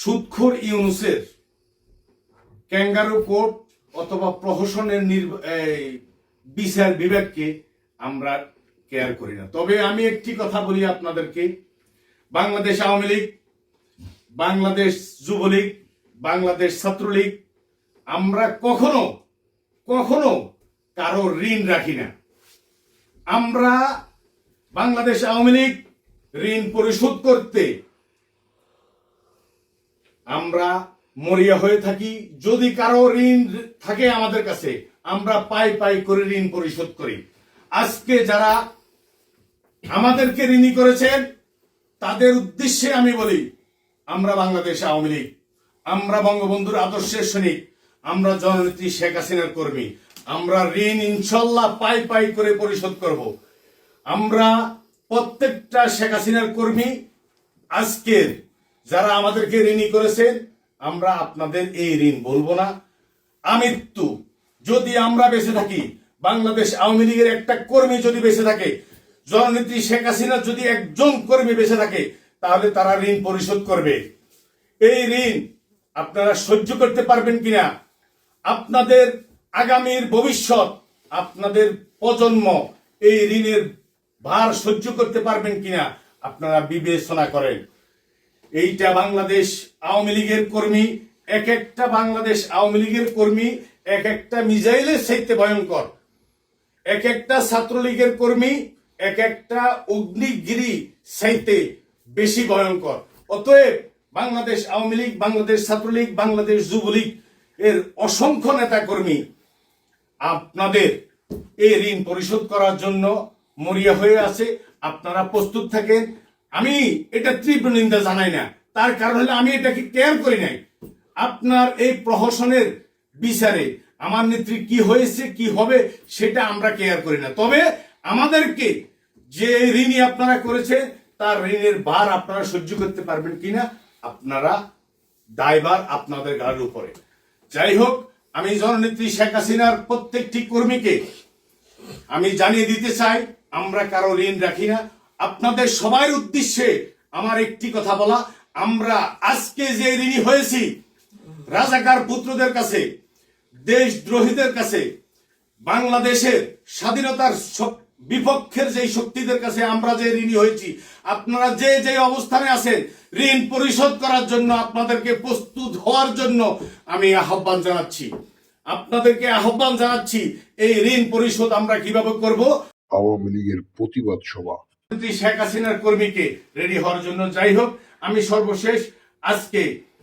সুদখোর ইউনুসের kangaroo court অথবা প্রহসনের বিচার বিভাগকে আমরা কেয়ার করি না। তবে আমি একটি কথা বলি আপনাদেরকে। বাংলাদেশ আওয়ামী লীগ, বাংলাদেশ যুবলীগ, বাংলাদেশ ছাত্রলীগ, আমরা কখনো কখনো কারও ঋণ রাখি না। আমরা বাংলাদেশ আওয়ামী লীগ ঋণ পরিশোধ করতে আমরা মরিয়া হয়ে থাকি। যদি কারও ঋণ থাকে আমাদের কাছে, আমরা পাই পাই করে ঋণ পরিশোধ করি। আজকে যারা আমাদেরকে ঋণী করেছেন, তাদের উদ্দেশ্যে আমি বলি, আমরা বাংলাদেশ আওয়ামী লীগ, আমরা বঙ্গবন্ধুর আদর্শের সৈনিক, আমরা জননেত্রী শেখ হাসিনার কর্মী, আমরা ঋণ ইনশাল্লাহ পাই পাই করে পরিশোধ করব। আমরা প্রত্যেকটা শেখ হাসিনার কর্মী আজকের যারা আমাদেরকে ঋণী করেছেন, আমরা আপনাদের এই ঋণ বলব না। আমৃত্যু, যদি আমরা বেঁচে থাকি, বাংলাদেশ আওয়ামী লীগের একটা কর্মী যদি বেঁচে থাকে, জননেত্রী শেখ হাসিনা যদি একজন কর্মী বেঁচে থাকে, তাহলে তারা ঋণ পরিশোধ করবে। এই ঋণ আপনারা সহ্য করতে পারবেন কিনা? আপনাদের আগামীর ভবিষ্যৎ, আপনাদের প্রজন্ম এই ঋণের ভার সহ্য করতে পারবেন কিনা? আপনারা বিবেচনা করেন। এইটা বাংলাদেশ আওয়ামী লীগের কর্মী, এক একটা বাংলাদেশ আওয়ামী লীগের কর্মী, এক একটা মিজাইলের চাইতে ভয়ঙ্কর। এক একটা ছাত্রলীগের কর্মী, এক একটা অগ্নিগিরি চাইতে বেশি ভয়ঙ্কর। অতএব বাংলাদেশ আওয়ামী লীগ, বাংলাদেশ ছাত্রলীগ, বাংলাদেশ যুবলীগ এর অসংখ্য নেতা কর্মী আপনাদের এই ঋণ পরিশোধ করার জন্য মরিয়া হয়ে আছে। আপনারা প্রস্তুত থাকেন। আমি এটা তীব্র নিন্দা জানাই না। তার কারণ হলো আমি এটাকে কেয়ার করি নাই। আপনার এই প্রহসনের বিচারে আমার নেত্রী কি হয়েছে, কি হবে, সেটা আমরা কেয়ার করি না। তবে আমাদেরকে যে ঋণই আপনারা করেছে, তার ঋণের ভার আপনারা সহ্য করতে পারবেন কিনা, আপনারা দায়ভার আপনাদের গাড়ির উপরে। যাই হোক, আমি জননেত্রী শেখ হাসিনার প্রত্যেকটি কর্মীকে আমি জানিয়ে দিতে চাই, আমরা কারও ঋণ রাখি না। আপনাদের সবার উদ্দেশ্যে আমার একটি কথা বলা, আমরা আজকে যে ঋণী হয়েছি, রাজাকার পুত্রদের কাছে, দেশদ্রোহীদের কাছে, বাংলাদেশের স্বাধীনতার বিপক্ষের যে শক্তিদের কাছে আমরা যে ঋণী হয়েছি, আপনারা যে যে অবস্থানে আছেন, ঋণ পরিশোধ করার জন্য আপনাদেরকে প্রস্তুত হওয়ার জন্য আমি আহ্বান জানাচ্ছি। আপনাদেরকে আহ্বান জানাচ্ছি, এই ঋণ পরিশোধ আমরা কীভাবে করব? আওয়ামী লীগের প্রতিবাদ সভা প্রধানমন্ত্রী শেখ হাসিনার কর্মীকে রেডি হওয়ার জন্য যাই হোক, আমি সর্বশেষ আজকে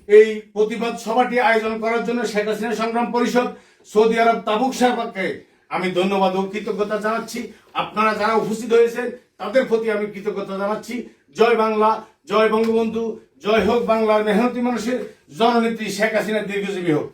এই প্রতিবাদ সভাটি আয়োজন করার জন্য শেখ হাসিনা সংগ্রাম পরিষদ সৌদি আরব তাবুক সাহেবকে আমি ধন্যবাদ ও কৃতজ্ঞতা জানাচ্ছি। আপনারা যারা উপস্থিত হয়েছেন, তাদের প্রতি আমি কৃতজ্ঞতা জানাচ্ছি। জয় বাংলা, জয় বঙ্গবন্ধু, জয় হোক বাংলার মেহনতি মানুষের জননেত্রী শেখ হাসিনা দীর্ঘজীবী হোক।